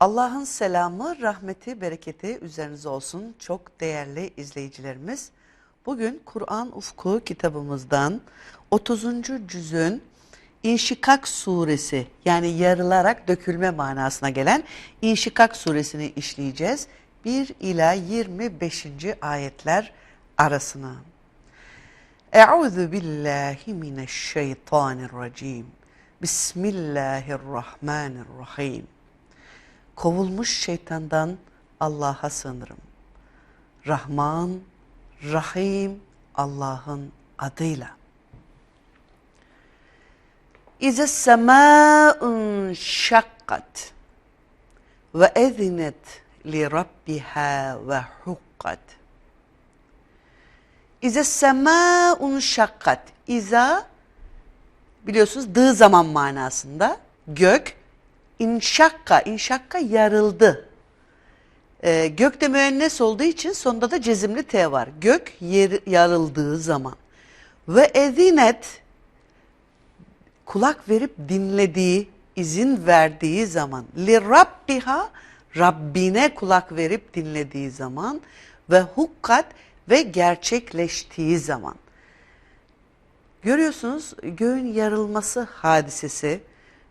Allah'ın selamı, rahmeti, bereketi üzerinize olsun çok değerli izleyicilerimiz. Bugün Kur'an Ufku kitabımızdan 30. cüzün İnşikak suresi yani yarılarak dökülme manasına gelen İnşikak suresini işleyeceğiz. 1 ila 25. ayetler arasına. Euzu billahi mineşşeytanirracim. Bismillahirrahmanirrahim. Kovulmuş şeytandan Allah'a sığınırım. Rahman, Rahim Allah'ın adıyla. İze semâ'un şakkat ve ezinet li rabbiha ve hukkat. İze semâ'un şakkat. İza biliyorsunuz dığı zaman manasında gök inşakka, inşakka yarıldı. Ee, gökte müennes olduğu için sonunda da cezimli T var. Gök yer, yarıldığı zaman. Ve ezinet kulak verip dinlediği, izin verdiği zaman. Li rabbiha Rabbine kulak verip dinlediği zaman ve hukkat ve gerçekleştiği zaman. Görüyorsunuz göğün yarılması hadisesi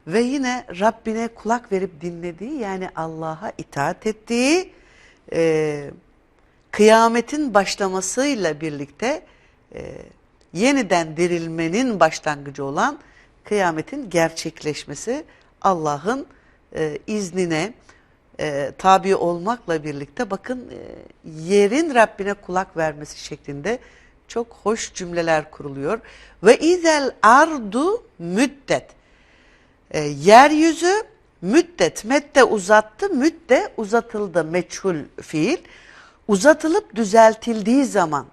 ve yine Rabbine kulak verip dinlediği yani Allah'a itaat ettiği e, kıyametin başlamasıyla birlikte e, yeniden dirilmenin başlangıcı olan kıyametin gerçekleşmesi Allah'ın e, iznine e, tabi olmakla birlikte bakın e, yerin Rabbine kulak vermesi şeklinde çok hoş cümleler kuruluyor. Ve izel ardu müddet. E, yeryüzü müddet, mette uzattı, müdde uzatıldı meçhul fiil. Uzatılıp düzeltildiği zaman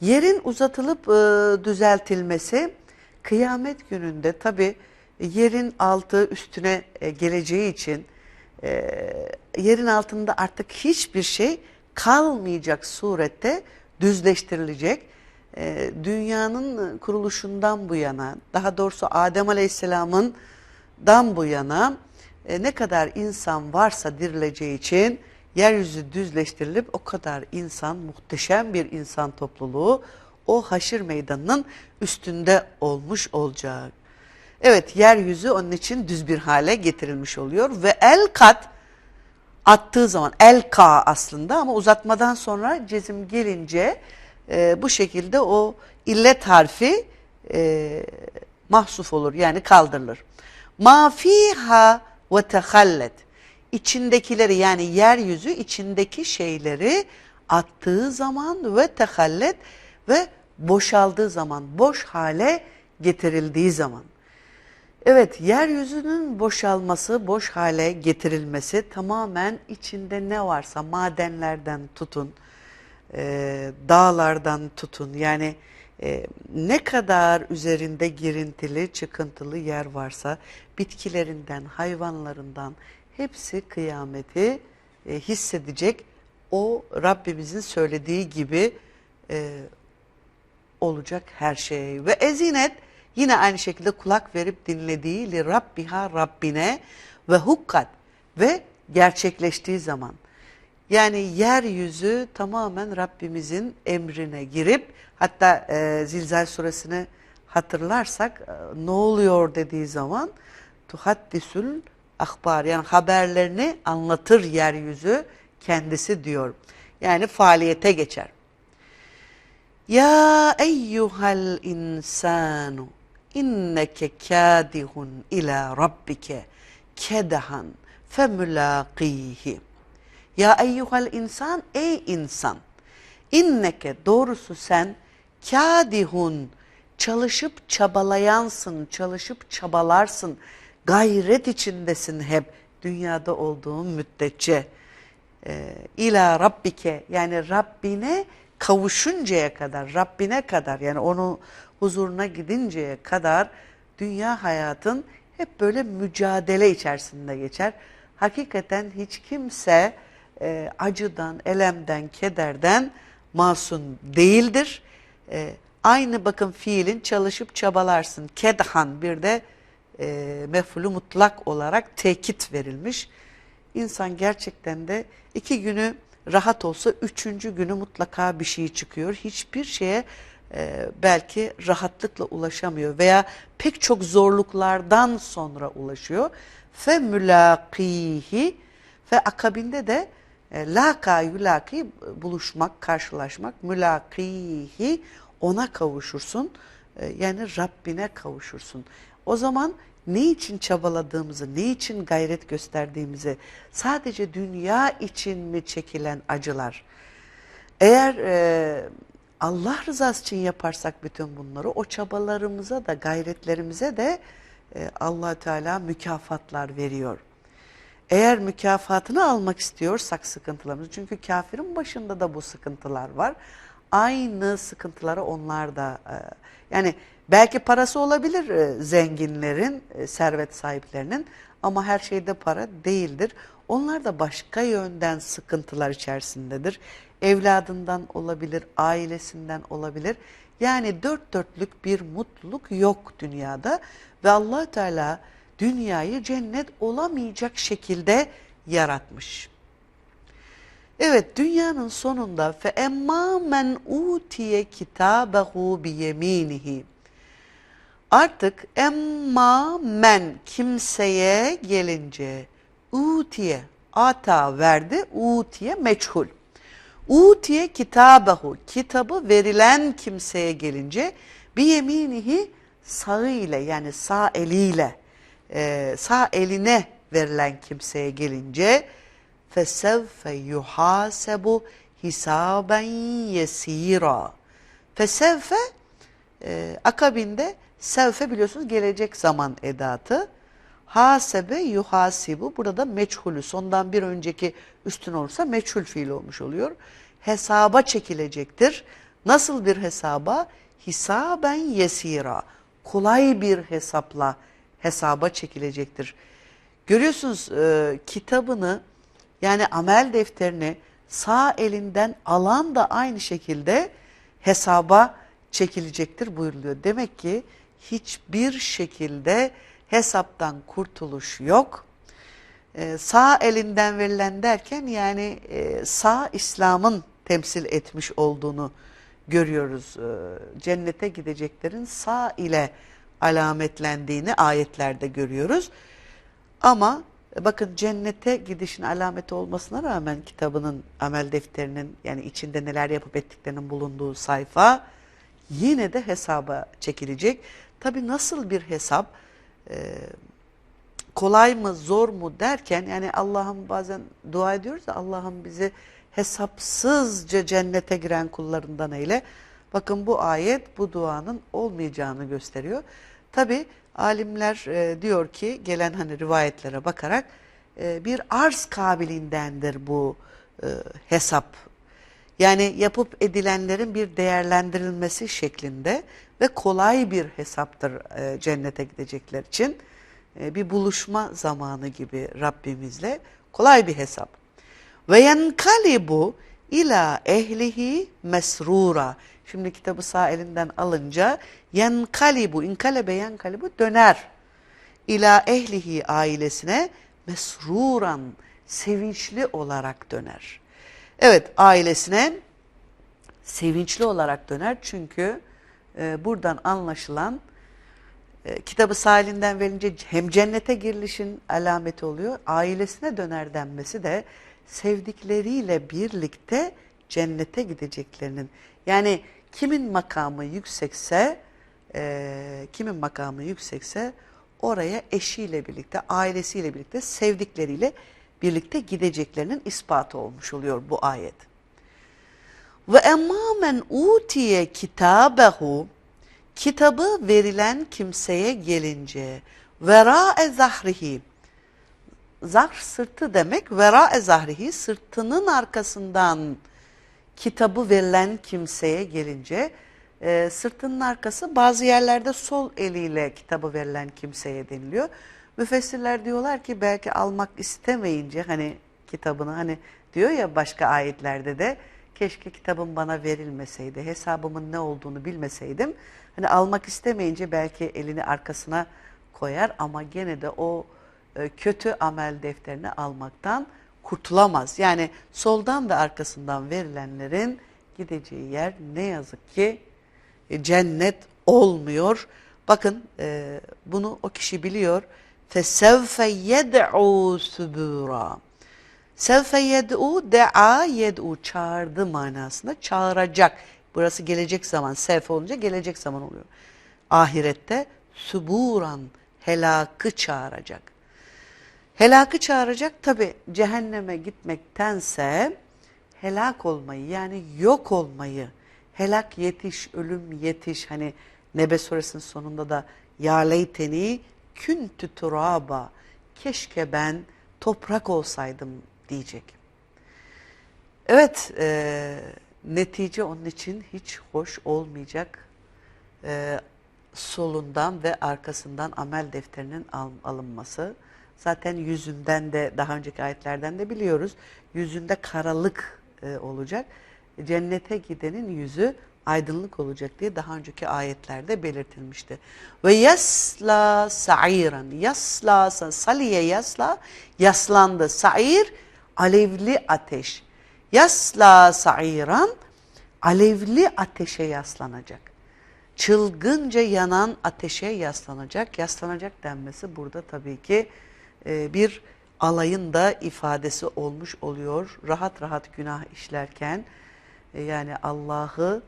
yerin uzatılıp e, düzeltilmesi kıyamet gününde tabi yerin altı üstüne e, geleceği için e, yerin altında artık hiçbir şey kalmayacak surette düzleştirilecek. E, dünyanın kuruluşundan bu yana daha doğrusu Adem Aleyhisselam'ın dan bu yana e, ne kadar insan varsa dirileceği için yeryüzü düzleştirilip o kadar insan, muhteşem bir insan topluluğu o haşir meydanının üstünde olmuş olacak. Evet yeryüzü onun için düz bir hale getirilmiş oluyor ve el kat attığı zaman el ka aslında ama uzatmadan sonra cezim gelince e, bu şekilde o illet harfi e, mahsuf olur yani kaldırılır. Ma fiha ve tehallet. İçindekileri yani yeryüzü içindeki şeyleri attığı zaman ve tehallet ve boşaldığı zaman, boş hale getirildiği zaman. Evet, yeryüzünün boşalması, boş hale getirilmesi tamamen içinde ne varsa madenlerden tutun, e, dağlardan tutun yani e, ne kadar üzerinde girintili, çıkıntılı yer varsa bitkilerinden, hayvanlarından hepsi kıyameti e, hissedecek. O Rabbimizin söylediği gibi e, olacak her şey. Ve ezinet yine aynı şekilde kulak verip dinlediği li Rabbiha Rabbine ve hukkat ve gerçekleştiği zaman. Yani yeryüzü tamamen Rabbimizin emrine girip hatta e, Zilzal suresini hatırlarsak e, ne oluyor dediği zaman tuhaddisül ahbar yani haberlerini anlatır yeryüzü kendisi diyor. Yani faaliyete geçer. Ya eyyuhal insanu inneke kadihun ila rabbike kedahan femulaqihi. Ya eyyuhal insan ey insan inneke doğrusu sen kadihun çalışıp çabalayansın, çalışıp çabalarsın, gayret içindesin hep dünyada olduğun müddetçe e, ila rabbike yani Rabbine kavuşuncaya kadar, Rabbine kadar yani onun huzuruna gidinceye kadar dünya hayatın hep böyle mücadele içerisinde geçer. Hakikaten hiç kimse e, acıdan, elemden, kederden masum değildir. E, aynı bakın fiilin çalışıp çabalarsın. Kedhan bir de e, mef'ulü mutlak olarak tekit verilmiş. İnsan gerçekten de iki günü rahat olsa üçüncü günü mutlaka bir şey çıkıyor. Hiçbir şeye e, belki rahatlıkla ulaşamıyor veya pek çok zorluklardan sonra ulaşıyor. Fe mülakihi ve akabinde de e, laka yulaki buluşmak, karşılaşmak, mülakihi ona kavuşursun. E, yani Rabbine kavuşursun. O zaman ne için çabaladığımızı, ne için gayret gösterdiğimizi, sadece dünya için mi çekilen acılar? Eğer e, Allah rızası için yaparsak bütün bunları, o çabalarımıza da, gayretlerimize de e, allah Teala mükafatlar veriyor. Eğer mükafatını almak istiyorsak sıkıntılarımızı, çünkü kafirin başında da bu sıkıntılar var. Aynı sıkıntıları onlar da, e, yani belki parası olabilir e, zenginlerin, e, servet sahiplerinin ama her şeyde para değildir. Onlar da başka yönden sıkıntılar içerisindedir. Evladından olabilir, ailesinden olabilir. Yani dört dörtlük bir mutluluk yok dünyada ve allah Teala dünyayı cennet olamayacak şekilde yaratmış. Evet dünyanın sonunda fe emma men utiye kitabehu bi yeminihi. Artık emma men kimseye gelince utiye ata verdi utiye meçhul. Utiye kitabehu kitabı verilen kimseye gelince bir yeminihi sağı ile yani sağ eliyle e, sağ eline verilen kimseye gelince fesevfe yuhasebu hisaben yesira. Fesevfe e, akabinde sevfe biliyorsunuz gelecek zaman edatı. Hasebe yuhasibu burada meçhulü sondan bir önceki üstün olursa meçhul fiil olmuş oluyor. Hesaba çekilecektir. Nasıl bir hesaba? Hisaben yesira. Kolay bir hesapla hesaba çekilecektir. Görüyorsunuz e, kitabını yani amel defterini sağ elinden alan da aynı şekilde hesaba çekilecektir buyuruluyor. Demek ki hiçbir şekilde hesaptan kurtuluş yok. Ee, sağ elinden verilen derken yani e, sağ İslam'ın temsil etmiş olduğunu görüyoruz. Ee, cennete gideceklerin sağ ile alametlendiğini ayetlerde görüyoruz. Ama bakın cennete gidişin alameti olmasına rağmen kitabının amel defterinin yani içinde neler yapıp ettiklerinin bulunduğu sayfa yine de hesaba çekilecek. Tabi nasıl bir hesap e, kolay mı zor mu derken yani Allah'ım bazen dua ediyoruz da Allah'ım bizi hesapsızca cennete giren kullarından eyle. Bakın bu ayet bu duanın olmayacağını gösteriyor. Tabi alimler e, diyor ki gelen hani rivayetlere bakarak e, bir arz kabiliğindendir bu e, hesap. Yani yapıp edilenlerin bir değerlendirilmesi şeklinde ve kolay bir hesaptır e, cennete gidecekler için. E, bir buluşma zamanı gibi Rabbimizle kolay bir hesap. Ve yenkalibu ila ehlihi mesrura. Şimdi kitabı sağ elinden alınca yenkalibu, inkalebe yenkalibu döner. İla ehlihi ailesine mesruran, sevinçli olarak döner. Evet ailesine sevinçli olarak döner çünkü e, buradan anlaşılan e, kitabı sağ elinden verince hem cennete girilişin alameti oluyor, ailesine döner denmesi de sevdikleriyle birlikte cennete gideceklerinin yani kimin makamı yüksekse e, kimin makamı yüksekse oraya eşiyle birlikte ailesiyle birlikte sevdikleriyle birlikte gideceklerinin ispatı olmuş oluyor bu ayet. Ve emma men utiye kitabehu kitabı verilen kimseye gelince vera zahrihi zahr sırtı demek. Vera zahrihi sırtının arkasından kitabı verilen kimseye gelince e, sırtının arkası bazı yerlerde sol eliyle kitabı verilen kimseye deniliyor. Müfessirler diyorlar ki belki almak istemeyince hani kitabını hani diyor ya başka ayetlerde de keşke kitabım bana verilmeseydi hesabımın ne olduğunu bilmeseydim. Hani almak istemeyince belki elini arkasına koyar ama gene de o e, kötü amel defterini almaktan kurtulamaz. Yani soldan ve arkasından verilenlerin gideceği yer ne yazık ki e, cennet olmuyor. Bakın e, bunu o kişi biliyor. فَسَوْفَ يَدْعُوا سُبُورًا Sevfe yed'u, de'a yed'u, çağırdı manasında, çağıracak. Burası gelecek zaman, sevfe olunca gelecek zaman oluyor. Ahirette suburan, helakı çağıracak. Helakı çağıracak tabi cehenneme gitmektense helak olmayı yani yok olmayı, helak yetiş, ölüm yetiş hani Nebe suresinin sonunda da ya leyteni küntü turaba keşke ben toprak olsaydım diyecek. Evet e, netice onun için hiç hoş olmayacak. E, solundan ve arkasından amel defterinin al, alınması. Zaten yüzünden de daha önceki ayetlerden de biliyoruz. Yüzünde karalık e, olacak. Cennete gidenin yüzü aydınlık olacak diye daha önceki ayetlerde belirtilmişti. Ve yasla sa'iran. Yasla saliye yasla yaslandı. Sa'ir alevli ateş. Yasla sa'iran alevli ateşe yaslanacak. Çılgınca yanan ateşe yaslanacak. Yaslanacak denmesi burada tabii ki e, bir alayın da ifadesi olmuş oluyor. Rahat rahat günah işlerken e, yani Allah'ı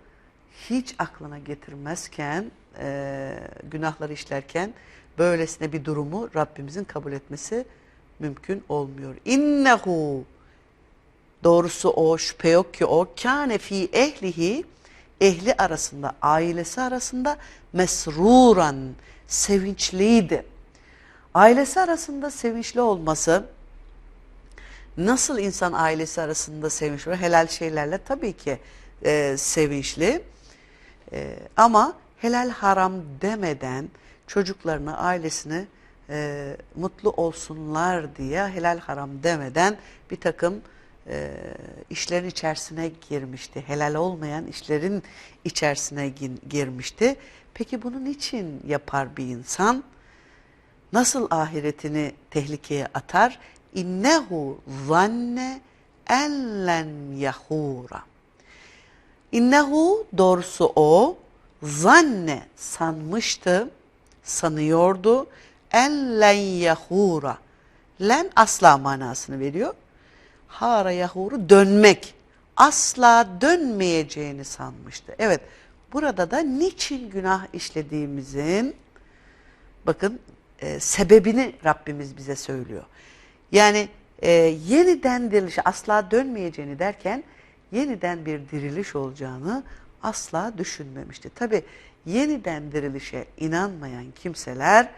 hiç aklına getirmezken e, günahları işlerken böylesine bir durumu Rabbimizin kabul etmesi mümkün olmuyor. İnnehu doğrusu o şüphe yok ki o kâne fi ehlihi ehli arasında ailesi arasında mesruran sevinçliydi. Ailesi arasında sevinçli olması nasıl insan ailesi arasında sevinçli helal şeylerle tabii ki e, sevinçli e, ama helal haram demeden çocuklarını ailesini e, mutlu olsunlar diye helal haram demeden bir takım e, işlerin içerisine girmişti. Helal olmayan işlerin içerisine girmişti. Peki bunu niçin yapar bir insan? Nasıl ahiretini tehlikeye atar? İnnehu zanne ellen yahura. İnnehu doğrusu o zanne sanmıştı, sanıyordu. Ellen yahura. Len asla manasını veriyor. Hara yahuru dönmek. Asla dönmeyeceğini sanmıştı. Evet burada da niçin günah işlediğimizin bakın e, sebebini Rabbimiz bize söylüyor. Yani e, yeniden dirilişe asla dönmeyeceğini derken yeniden bir diriliş olacağını asla düşünmemişti. Tabi yeniden dirilişe inanmayan kimseler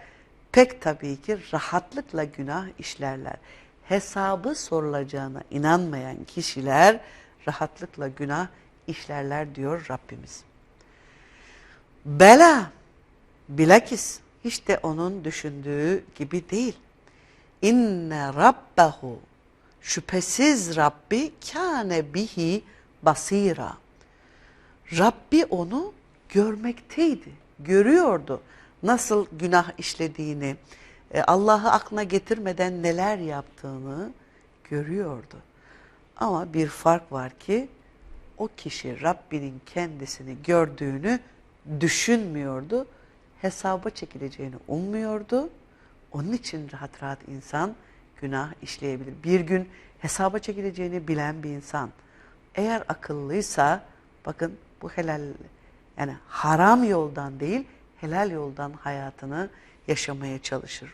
pek tabii ki rahatlıkla günah işlerler. Hesabı sorulacağına inanmayan kişiler rahatlıkla günah işlerler diyor Rabbimiz. Bela, bilakis hiç de onun düşündüğü gibi değil. İnne rabbehu şüphesiz Rabbi kâne bihi basira. Rabbi onu görmekteydi, görüyordu. Nasıl günah işlediğini, e, Allah'ı aklına getirmeden neler yaptığını görüyordu. Ama bir fark var ki o kişi Rabbinin kendisini gördüğünü düşünmüyordu Hesaba çekileceğini ummuyordu. Onun için rahat rahat insan günah işleyebilir. Bir gün hesaba çekileceğini bilen bir insan eğer akıllıysa bakın bu helal yani haram yoldan değil helal yoldan hayatını yaşamaya çalışır.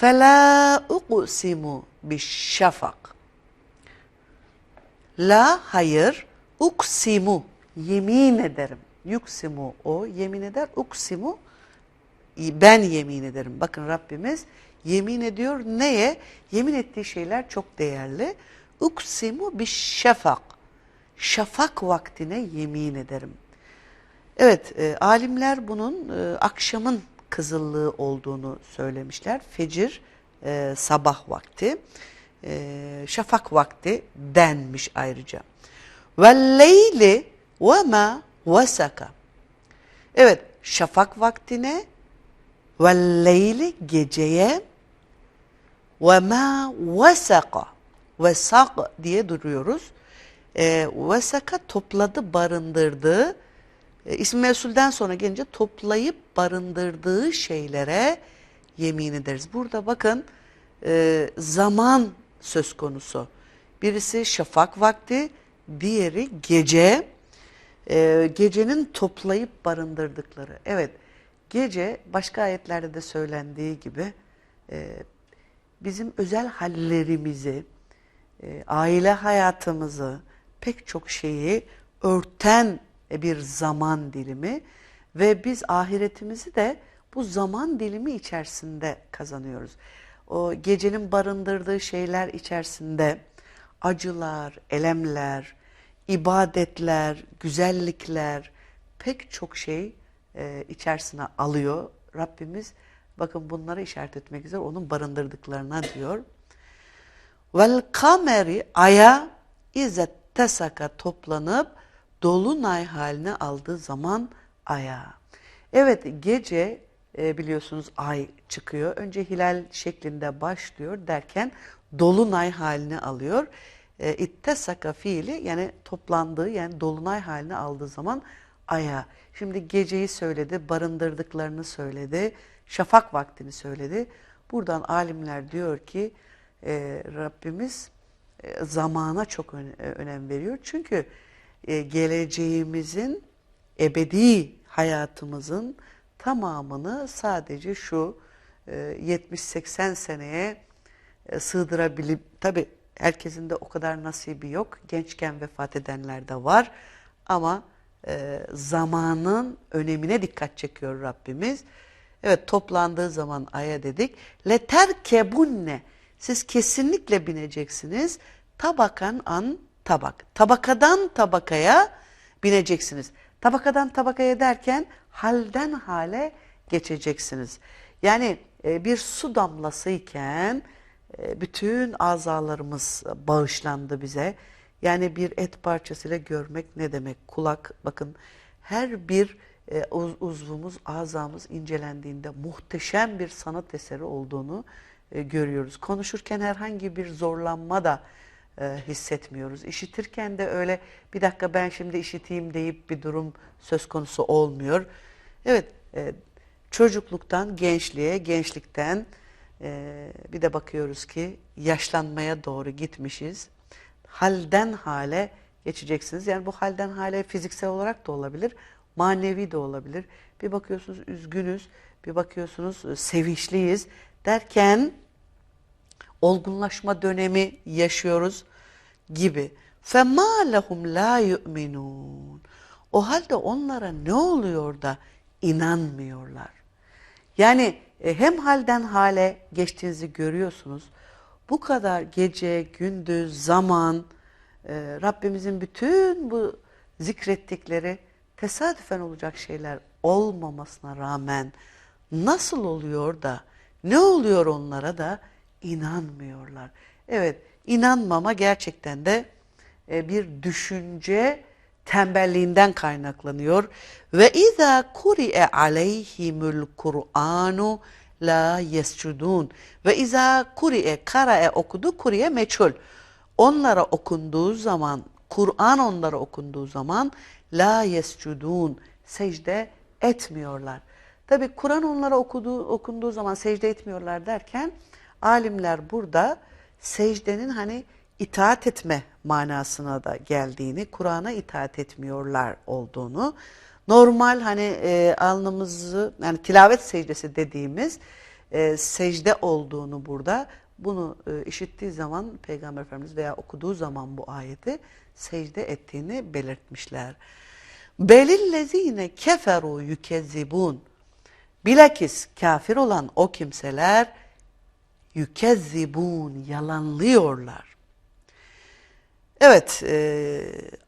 فَلَا اُقْسِمُ بِالشَّفَقِ La hayır, uksimu yemin ederim. Yuksimu o yemin eder, uksimu ben yemin ederim. Bakın Rabbimiz yemin ediyor. Neye? Yemin ettiği şeyler çok değerli. Uksimu bir şafak. Şafak vaktine yemin ederim. Evet, e, alimler bunun e, akşamın kızıllığı olduğunu söylemişler. Fecir, e, sabah vakti, e, şafak vakti denmiş ayrıca. Velleyli ve ma vesaka. Evet, şafak vaktine velleyli geceye ve ma vesaka. Vesak diye duruyoruz. E, vesaka topladı, barındırdı. E, İsmi Mesul'den sonra gelince toplayıp barındırdığı şeylere yemin ederiz. Burada bakın e, zaman söz konusu. Birisi şafak vakti, diğeri gece. E, gecenin toplayıp barındırdıkları. Evet, gece başka ayetlerde de söylendiği gibi e, bizim özel hallerimizi, e, aile hayatımızı, pek çok şeyi örten bir zaman dilimi ve biz ahiretimizi de bu zaman dilimi içerisinde kazanıyoruz. O gecenin barındırdığı şeyler içerisinde acılar, elemler, ibadetler, güzellikler pek çok şey e, içerisine alıyor. Rabbimiz bakın bunları işaret etmek üzere onun barındırdıklarına diyor. Vel kameri aya izzet tesaka toplanıp dolunay haline aldığı zaman aya. Evet gece e, biliyorsunuz ay çıkıyor. Önce hilal şeklinde başlıyor derken dolunay haline alıyor. E, ittesaka fiili yani toplandığı yani dolunay haline aldığı zaman aya. Şimdi geceyi söyledi, barındırdıklarını söyledi, şafak vaktini söyledi. Buradan alimler diyor ki e, Rabbimiz e, zamana çok ön- e, önem veriyor. Çünkü e, geleceğimizin, ebedi hayatımızın tamamını sadece şu e, 70-80 seneye e, sığdırabilip, tabi herkesin de o kadar nasibi yok. Gençken vefat edenler de var. Ama e, zamanın önemine dikkat çekiyor Rabbimiz. Evet toplandığı zaman aya dedik. Leterkebunne. Siz kesinlikle bineceksiniz. Tabakan an tabak. Tabakadan tabakaya bineceksiniz. Tabakadan tabakaya derken halden hale geçeceksiniz. Yani e, bir su damlasıyken e, bütün azalarımız bağışlandı bize. Yani bir et parçasıyla görmek ne demek? Kulak bakın her bir e, uz- uzvumuz, azamız incelendiğinde muhteşem bir sanat eseri olduğunu e, görüyoruz. Konuşurken herhangi bir zorlanma da e, hissetmiyoruz. İşitirken de öyle bir dakika ben şimdi işiteyim deyip bir durum söz konusu olmuyor. Evet, e, çocukluktan gençliğe, gençlikten e, bir de bakıyoruz ki yaşlanmaya doğru gitmişiz. Halden hale geçeceksiniz. Yani bu halden hale fiziksel olarak da olabilir, manevi de olabilir. Bir bakıyorsunuz üzgünüz, bir bakıyorsunuz e, sevinçliyiz derken olgunlaşma dönemi yaşıyoruz gibi. فَمَا لَهُمْ لَا يُؤْمِنُونَ O halde onlara ne oluyor da inanmıyorlar? Yani e, hem halden hale geçtiğinizi görüyorsunuz. Bu kadar gece, gündüz, zaman, e, Rabbimizin bütün bu zikrettikleri tesadüfen olacak şeyler olmamasına rağmen nasıl oluyor da, ne oluyor onlara da inanmıyorlar. Evet, inanmama gerçekten de e, bir düşünce tembelliğinden kaynaklanıyor. Ve izâ kuri'e aleyhimul Kur'anu la yescudun. Ve izâ kuri'e kara'e okudu, kuri'e meçhul. Onlara okunduğu zaman, Kur'an onlara okunduğu zaman la yescudun, secde etmiyorlar. Tabi Kur'an onlara okuduğu, okunduğu zaman secde etmiyorlar derken alimler burada secdenin hani itaat etme manasına da geldiğini, Kur'an'a itaat etmiyorlar olduğunu, normal hani e, alnımızı yani tilavet secdesi dediğimiz e, secde olduğunu burada bunu e, işittiği zaman Peygamber Efendimiz veya okuduğu zaman bu ayeti secde ettiğini belirtmişler. Belillezine keferu yükezzibun. Bilakis kafir olan o kimseler yükezzibun yalanlıyorlar. Evet, e,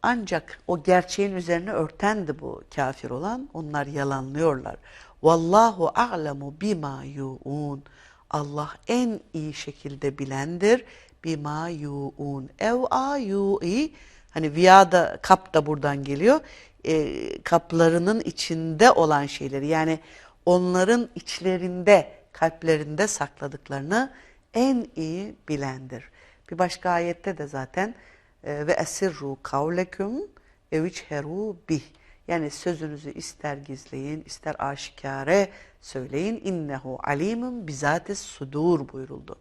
ancak o gerçeğin üzerine örtendi bu kafir olan. Onlar yalanlıyorlar. Vallahu a'lemu bima yu'un. Allah en iyi şekilde bilendir. Bima yu'un. Ev a yu'i. Hani viyada kap da buradan geliyor. E, kaplarının içinde olan şeyleri yani onların içlerinde, kalplerinde sakladıklarını en iyi bilendir. Bir başka ayette de zaten ve esirru kavleküm evicheru bih. Yani sözünüzü ister gizleyin, ister aşikare söyleyin. İnnehu alimun bizatis sudur buyuruldu.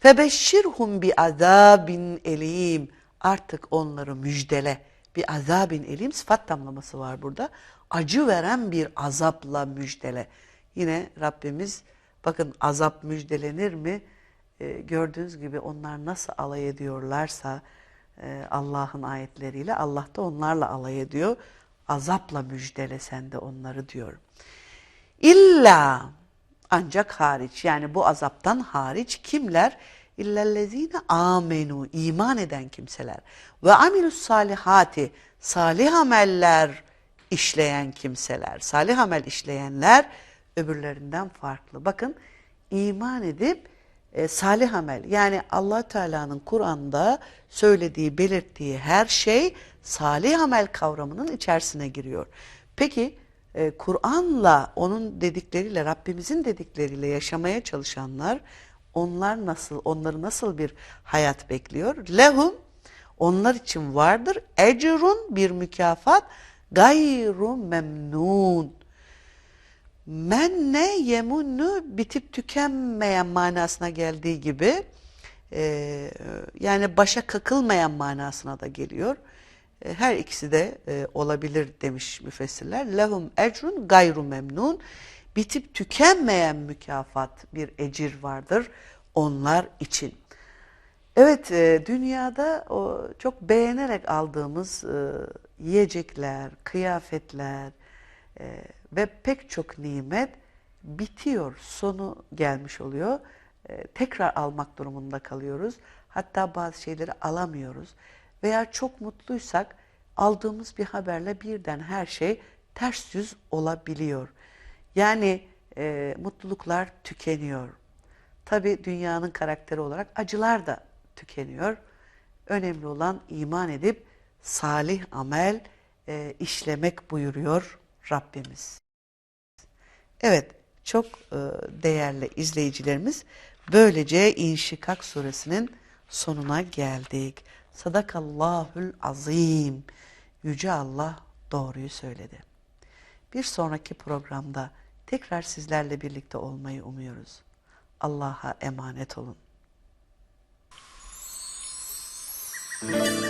Febeşşirhum bi azabin elim. Artık onları müjdele. Bir azabin elim sıfat tamlaması var burada. Acı veren bir azapla müjdele. Yine Rabbimiz bakın azap müjdelenir mi? Ee, gördüğünüz gibi onlar nasıl alay ediyorlarsa e, Allah'ın ayetleriyle Allah da onlarla alay ediyor. Azapla müjdele sen de onları diyor. İlla ancak hariç yani bu azaptan hariç kimler? İllellezine amenu iman eden kimseler ve amilus salihati salih ameller işleyen kimseler. Salih amel işleyenler öbürlerinden farklı. Bakın iman edip e, salih amel yani allah Teala'nın Kur'an'da söylediği, belirttiği her şey salih amel kavramının içerisine giriyor. Peki e, Kur'an'la onun dedikleriyle Rabbimizin dedikleriyle yaşamaya çalışanlar onlar nasıl onları nasıl bir hayat bekliyor? Lehum onlar için vardır ecrun bir mükafat gayru memnun. Menne yemunnu bitip tükenmeyen manasına geldiği gibi e, yani başa kakılmayan manasına da geliyor. E, her ikisi de e, olabilir demiş müfessirler. Lehum ecrun gayru memnun. Bitip tükenmeyen mükafat bir ecir vardır onlar için. Evet e, dünyada o çok beğenerek aldığımız e, yiyecekler, kıyafetler e, ve pek çok nimet bitiyor, sonu gelmiş oluyor. E, tekrar almak durumunda kalıyoruz. Hatta bazı şeyleri alamıyoruz. Veya çok mutluysak aldığımız bir haberle birden her şey ters yüz olabiliyor. Yani e, mutluluklar tükeniyor. Tabi dünyanın karakteri olarak acılar da tükeniyor. Önemli olan iman edip salih amel e, işlemek buyuruyor Rabbimiz. Evet, çok e, değerli izleyicilerimiz, böylece İnşikak suresinin sonuna geldik. Sadakallahül azim. Yüce Allah doğruyu söyledi. Bir sonraki programda tekrar sizlerle birlikte olmayı umuyoruz. Allah'a emanet olun. Müzik